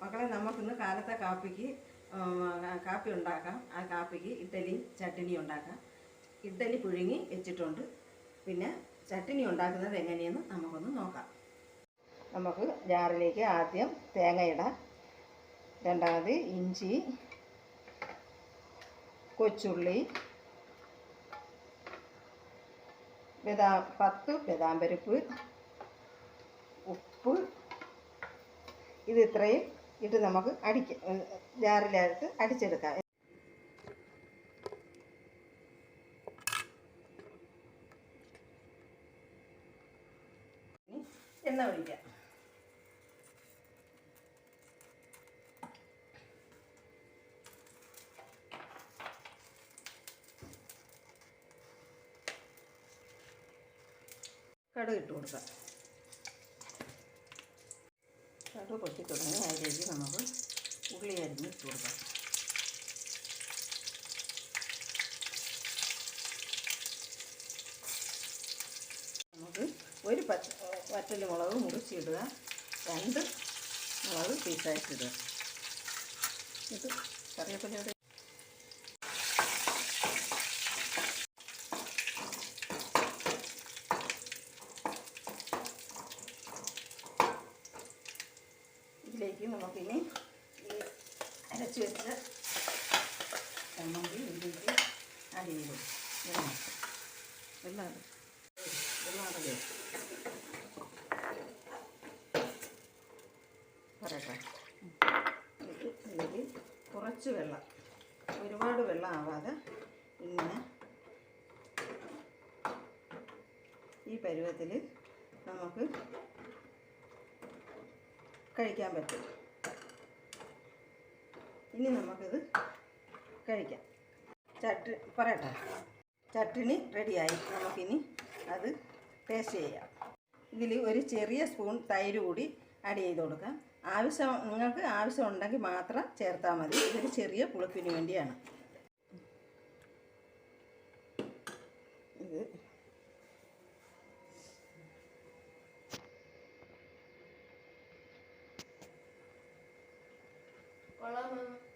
മക്കളെ നമുക്കിന്ന് കാലത്തെ കാപ്പിക്ക് കാപ്പി ഉണ്ടാക്കാം. ആ കാപ്പിക്ക് ഇഡ്ഡലി ചട്ടിനി ഉണ്ടാക്കാം. ഇഡ്ഡലി പുഴുങ്ങി വെച്ചിട്ടുണ്ട്. പിന്നെ ചട്ടിനി ഉണ്ടാക്കുന്നത് എങ്ങനെയെന്ന് നമുക്കൊന്ന് നോക്കാം. നമുക്ക് ജാറിലേക്ക് ആദ്യം തേങ്ങ ഇടാം. രണ്ടാമത് ഇഞ്ചി കൊച്ചുള്ളി ബദാം പത്ത് ബദാം പരിപ്പ് ഉപ്പ്. ഇത് ഇത്രയും ഇട്ട് നമുക്ക് അടിക്ക ജാറിലേക്ക് അടിച്ചെടുക്കാം. എണ്ണ ഒഴിക്കാം. കടുക് ഇട്ട് കൊടുക്കാം. കടുക് പൊട്ടി തുടങ്ങി. അതിലേക്ക് നമുക്ക് ഉള്ളി അരിഞ്ഞ് ഇട്ട് കൊടുക്കാം. നമുക്ക് ഒരു പച്ച വറ്റൽ മുളക് മുറിച്ചിടുക രണ്ട് മുളക് പീസായിട്ടിടുക ഇത് കറിവേപ്പിലയുടെ ഇതിലേക്ക് നമുക്കിനി ഈ അരച്ച് വെച്ച ചമ്മന്തി ഇതിലേക്ക് ആഡ് ചെയ്തു വെള്ളം വെള്ളം പറയട്ടെ കുറച്ച് വെള്ളം. ഒരുപാട് വെള്ളം ആവാതെ ഇങ്ങനെ ഈ പരുവത്തിൽ നമുക്ക് കഴിക്കാൻ പറ്റും. ഇനി നമുക്കിത് കഴിക്കാം. ചട്ട് പറയട്ടെ. ചട്ടിണി റെഡിയായി. നമുക്കിനി അത് ടേസ്റ്റ് ചെയ്യാം. ഇതിൽ ഒരു ചെറിയ സ്പൂൺ തൈര് കൂടി ആഡ് ചെയ്ത് കൊടുക്കാം. ആവശ്യം നിങ്ങൾക്ക് ആവശ്യമുണ്ടെങ്കിൽ മാത്രം ചേർത്താൽ മതി. ഇതൊരു ചെറിയ പുളിപ്പിന് വേണ്ടിയാണ്. ഇത് 好了吗